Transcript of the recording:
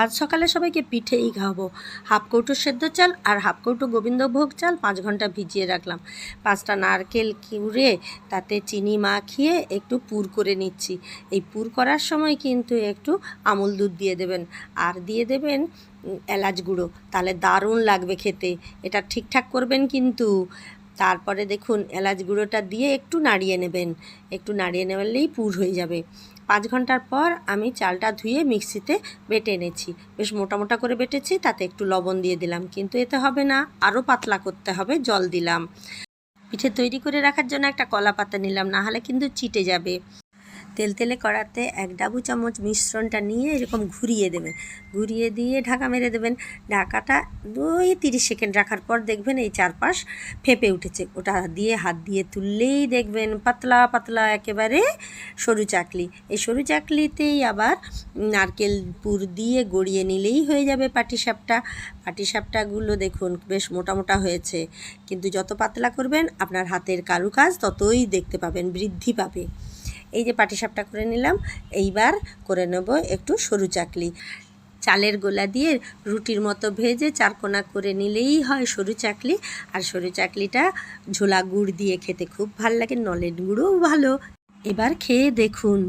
আজ সকালে সবাইকে পিঠেই খাওয়াবো। হাফ কৌটো সেদ্ধ চাল আর হাফ কৌটো গোবিন্দভোগ চাল পাঁচ ঘণ্টা ভিজিয়ে রাখলাম। পাঁচটা নারকেল কিউড়ে তাতে চিনি মাখিয়ে একটু পুর করে নিচ্ছি। এই পুর করার সময় কিন্তু একটু আমুল দুধ দিয়ে দেবেন। আর দিয়ে দেবেন এলাচ গুঁড়ো। তাহলে দারুণ লাগবে খেতে। এটা ঠিকঠাক করবেন কিন্তু তারপরে দেখুন এলাচ গুঁড়োটা দিয়ে একটু নাড়িয়ে নেবেন। একটু নাড়িয়ে নেওয়ালেই পুর হয়ে যাবে। পাঁচ ঘণ্টার পর আমি চালটা ধুয়ে মিক্সিতে বেটে এনেছি। বেশ মোটা মোটা করে বেটেছি, তাতে একটু লবণ দিয়ে দিলাম। কিন্তু এতে হবে না, আরও পাতলা করতে হবে, জল দিলাম। পিঠে তৈরি করে রাখার জন্য একটা কলা পাতা নিলাম না হলে কিন্তু চিটে যাবে। তেল তেলে কড়াতে এক ডাবু চামচ মিশ্রণটা নিয়ে এরকম ঘুরিয়ে দেবেন। ঘুরিয়ে দিয়ে ঢাকা মেরে দেবেন। ঢাকাটা দুই তিরিশ সেকেন্ড রাখার পর দেখবেন এই চারপাশ ফেপে উঠেছে। ওটা দিয়ে হাত দিয়ে তুললেই দেখবেন পাতলা পাতলা একেবারে সরু চাকলি। এই সরু চাকলিতেই আবার নারকেল পুর দিয়ে গড়িয়ে নিলেই হয়ে যাবে পাটিসাপটা। পাটিসাপটাগুলো দেখুন বেশ মোটা মোটা হয়েছে। কিন্তু যত পাতলা করবেন আপনার হাতের কারুকাজ ততই দেখতে পাবেন, বৃদ্ধি পাবে। এই যে পাটিসাপটা করে নিলাম, এইবার করে নেব একটু সরু চাকলি। চালের গোলা দিয়ে রুটির মতো ভেজে চারকোনা করে নিলেই হয় সরু চাকলি। আর সরু চাকলিটা ঝোলা গুড় দিয়ে খেতে খুব ভালো লাগে নলেন গুঁড়োও ভালো। এবার খেয়ে দেখুন।